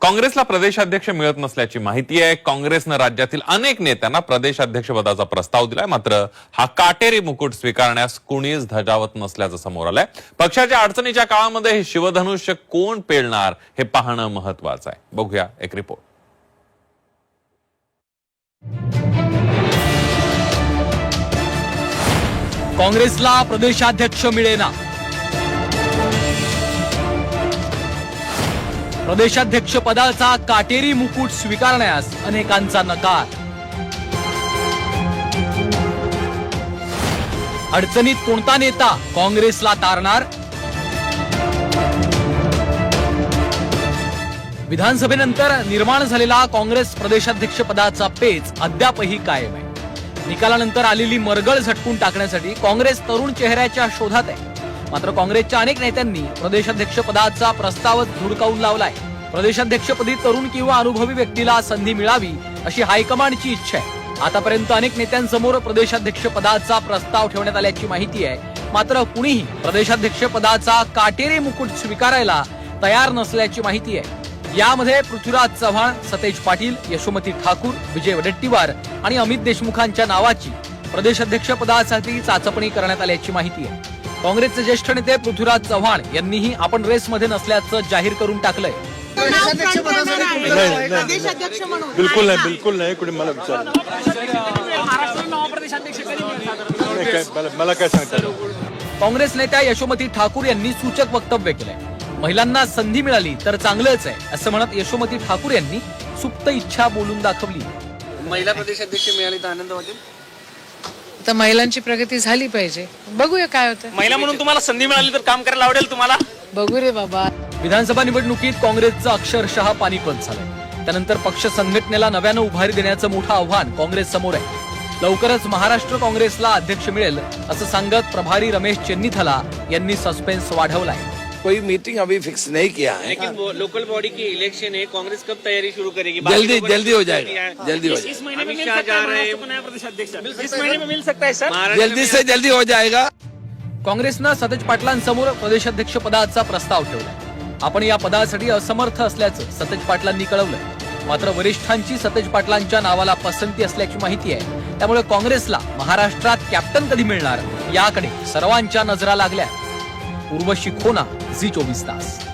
काँग्रेसला प्रदेशाध्यक्ष मिळत नसल्याची माहिती आहे. काँग्रेसनं राज्यातील अनेक नेत्यांना प्रदेशाध्यक्षपदाचा प्रस्ताव दिलाय. मात्र हा काटेरी मुकुट स्वीकारण्यास कुणीच धजावत नसल्याचं समोर आलंय. पक्षाच्या अडचणीच्या काळामध्ये हे शिवधनुष्य कोण पेलणार हे पाहणं महत्वाचं आहे. बघूया एक रिपोर्ट. काँग्रेसला प्रदेशाध्यक्ष मिळेना. प्रदेशाध्यक्ष पदाचा काटेरी मुकुट स्वीकारण्यास अनेकांचा नकार. अडचणीत कोणता नेता काँग्रेसला तारणार? विधानसभेनंतर निर्माण झालेला काँग्रेस प्रदेशाध्यक्ष पदाचा पेच अद्यापही कायम आहे. निकालानंतर आलेली मरगळ झटकून टाकण्यासाठी काँग्रेस तरुण चेहऱ्याच्या शोधात आहे. मात्र काँग्रेसच्या अनेक नेत्यांनी प्रदेशाध्यक्ष पदाचा प्रस्तावच धुडकावून लावलाय. प्रदेशाध्यक्षपदी तरुण किंवा अनुभवी व्यक्तीला संधी मिळावी अशी हायकमांडची इच्छा आहे. आतापर्यंत अनेक नेत्यांसमोर प्रदेशाध्यक्ष पदाचा प्रस्ताव ठेवण्यात आल्याची माहिती आहे. मात्र कुणीही प्रदेशाध्यक्ष पदाचा काटेरी मुकुट स्वीकारायला तयार नसल्याची माहिती आहे. यामध्ये पृथ्वीराज चव्हाण सतेज पाटील यशोमती ठाकूर विजय वडेट्टीवार आणि अमित देशमुखांच्या नावाची प्रदेशाध्यक्षपदासाठी चाचपणी करण्यात आल्याची माहिती आहे. काँग्रेसचे ज्येष्ठ नेते पृथ्वीराज चव्हाण यांनीही आपण रेसमध्ये नसल्याचं जाहीर करून टाकलंय. बिलकुल नाही? बिलकुल नाही कुठे मला विचार मला काय सांगता? काँग्रेस नेत्या यशोमती ठाकूर यांनी सूचक वक्तव्य केलंय. महिलांना संधी मिळाली तर चांगलंच आहे असं म्हणत यशोमती ठाकूर यांनी सुप्त इच्छा बोलून दाखवली. महिला प्रदेशाध्यक्ष मिळाली तर आनंद वाटेल तर महिलांची प्रगती झाली पाहिजे. बघूया काय होतं. महिला म्हणून तुम्हाला संधी मिळाली तर काम करायला आवडेल तुम्हाला? बघू रे बाबा. विधानसभा निवडणुकीत काँग्रेसचं अक्षरशः पानिपत झालंय. त्यानंतर पक्ष संघटनेला नव्यानं उभारी देण्याचं मोठं आव्हान काँग्रेस समोर आहे. लवकरच महाराष्ट्र काँग्रेसला अध्यक्ष मिळेल असं सांगत प्रभारी रमेश चेन्नीथला यांनी सस्पेन्स वाढवलाय. कोई मीटिंग अभी फिक्स नहीं किया है। लेकिन वो लोकल बॉडी की इलेक्शन है कांग्रेस कब तैयारी शुरू करेगी? जल्दी जल्दी हो। जाएगा जल्दी हो जाएगा इस महीने में मिल सकता है महाराष्ट्र को नया प्रदेशाध्यक्ष इस महीने में मिल सकता है सर? महाराष्ट्र जल्दी से जल्दी हो जाएगा। काँग्रेसनं सतेज पाटलांसमोर प्रदेशाध्यक्ष पदाचा प्रस्ताव ठेवलाय. आपण या पदासाठी असमर्थ असल्याचं सतेज पाटलांनी कळवलंय. मात्र वरिष्ठांची सतेज पाटलांच्या नावाला पसंती असल्याची माहिती आहे. त्यामुळे काँग्रेसला महाराष्ट्रात कॅप्टन कधी मिळणार? याकडे सर्वांच्या नजरा लागल्या. उर्वशी खोना झी चोवीस तास.